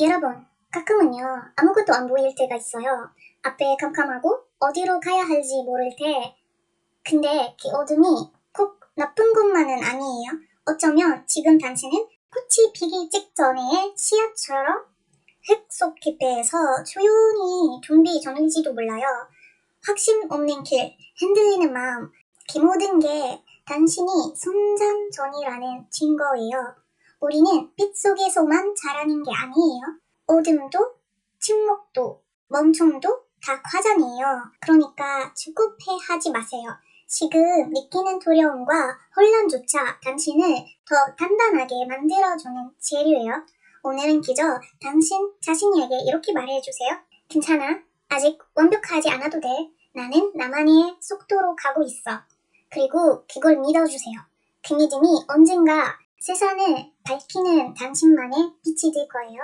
여러분, 가끔은요, 아무것도 안 보일 때가 있어요. 앞에 깜깜하고 어디로 가야 할지 모를 때. 근데 그 어둠이 꼭 나쁜 것만은 아니에요. 어쩌면 지금 당신은 꽃이 피기 직전의 씨앗처럼 흙속 깊이에서 조용히 준비 중일지도 몰라요. 확신 없는 길, 흔들리는 마음, 그 모든 게 당신이 성장 전이라는 증거예요. 우리는 빛 속에서만 자라는 게 아니에요. 어둠도, 침묵도, 멈춤도 다 과정이에요. 그러니까 주급해 하지 마세요. 지금 느끼는 두려움과 혼란조차 당신을 더 단단하게 만들어주는 재료예요. 오늘은 그저 당신 자신에게 이렇게 말해주세요. 괜찮아. 아직 완벽하지 않아도 돼. 나는 나만의 속도로 가고 있어. 그리고 그걸 믿어주세요. 그 믿음이 언젠가 세상을 밝히는 당신만의 빛이 될 거예요.